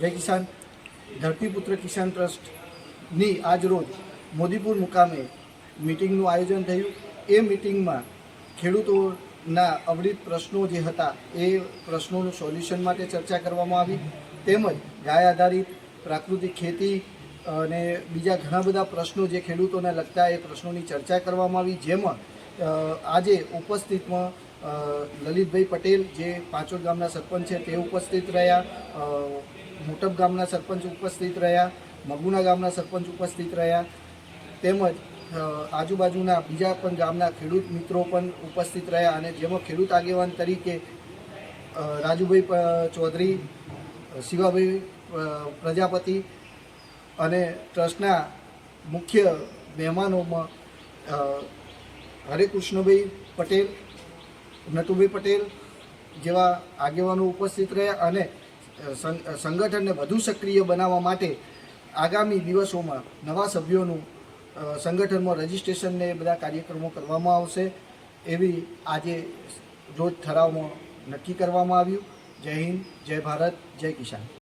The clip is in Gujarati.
જય કિસાન. ધરતીપુત્ર કિસાન ટ્રસ્ટની આજ રોજ મોદીપુર મુકામે મિટિંગનું આયોજન થયું. એ મિટિંગમાં ખેડૂતોના અવડિત પ્રશ્નો જે હતા એ પ્રશ્નોનું સોલ્યુશન માટે ચર્ચા કરવામાં આવી. તેમજ ગાય આધારિત પ્રાકૃતિક ખેતી અને બીજા ઘણા બધા પ્રશ્નો જે ખેડૂતોને લગતા એ પ્રશ્નોની ચર્ચા કરવામાં આવી. જેમાં આજે ઉપસ્થિતમાં લલિતભાઈ પટેલ જે પાંચોડ ગામના સરપંચ છે તે ઉપસ્થિત રહ્યા. મોટપ ગામના સરપંચ ઉપસ્થિત રહ્યા, મગુના ગામના સરપંચ ઉપસ્થિત રહ્યા, તેમજ આજુબાજુના બીજા પણ ગામના ખેડૂત મિત્રો પણ ઉપસ્થિત રહ્યા અને જેમાં ખેડૂત આગેવાન તરીકે રાજુભાઈ ચૌધરી, શિવાભાઈ પ્રજાપતિ અને ટ્રસ્ટના મુખ્ય મહેમાનોમાં હરેકૃષ્ણભાઈ પટેલ, નટુભાઈ પટેલ જેવા આગેવાનો ઉપસ્થિત રહ્યા અને સંગઠનને વધુ સક્રિય બનાવવા માટે આગામી દિવસોમાં નવા સભ્યોનું સંગઠનમાં રજિસ્ટ્રેશનને બધા કાર્યક્રમો કરવામાં આવશે. એવી આજે રોજ ઠરાવમાં નક્કી કરવામાં આવ્યું. જય હિન્દ, જય ભારત, જય કિસાન.